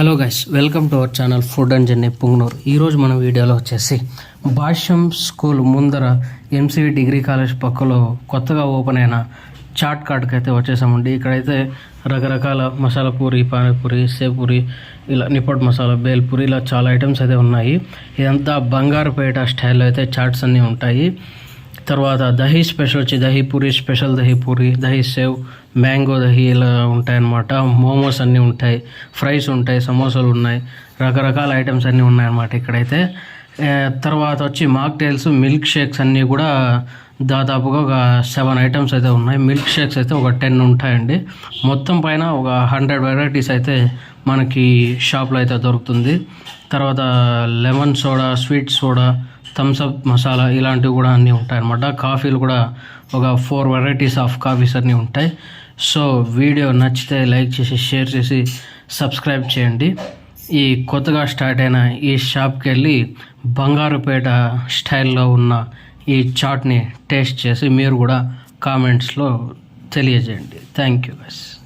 Hello guys welcome to our channel food and journey Punganur. ఈరోజు మన వీడియోలో వచ్చేసి భాష్యం స్కూల్ ముందర ఎంసీవీ డిగ్రీ కాలేజ్ పక్కలో కొత్తగా ఓపెన్ అయిన చాట్ కార్డ్కి అయితే వచ్చేసామండి. ఇక్కడైతే రకరకాల మసాలా పూరి పానీపూరి సేపూరి ఇలా నిప్పట్ మసాలా బేల్పూరి ఇలా చాలా ఐటమ్స్ అయితే ఉన్నాయి. ఇదంతా బంగారుపేట స్టైల్లో అయితే చాట్స్ అన్నీ ఉంటాయి. తర్వాత దహీ స్పెషల్ వచ్చి దహీ పూరి స్పెషల్ దహీ పూరి దహీ సేవ్ మ్యాంగో దహీ ఇలా ఉంటాయన్నమాట. మోమోస్ అన్నీ ఉంటాయి ఫ్రైస్ ఉంటాయి సమోసాలు ఉన్నాయి రకరకాల ఐటమ్స్ అన్నీ ఉన్నాయన్నమాట ఇక్కడైతే. తర్వాత వచ్చి మాక్టైల్స్ మిల్క్ షేక్స్ అన్నీ కూడా దాదాపుగా ఒక సెవెన్ ఐటమ్స్ అయితే ఉన్నాయి. మిల్క్ షేక్స్ అయితే ఒక టెన్ ఉంటాయండి. మొత్తం పైన ఒక హండ్రెడ్ వెరైటీస్ అయితే మనకి షాప్లో అయితే దొరుకుతుంది. తర్వాత lemon soda sweet soda Thums Up masala ఇలాంటివి కూడా అన్నీ ఉంటాయి అన్నమాట కాఫీలు కూడా ఒక ఫోర్ వెరైటీస్ ఆఫ్ కాఫీస్ అన్నీ ఉంటాయి. సో వీడియో నచ్చితే లైక్ చేసి షేర్ చేసి సబ్స్క్రైబ్ చేయండి. ఈ కొత్తగా స్టార్ట్ అయిన ఈ షాప్కి వెళ్ళి బంగారుపేట స్టైల్లో ఉన్న ఈ చాట్ని టేస్ట్ చేసి మీరు కూడా కామెంట్స్లో తెలియజేయండి. Thank you guys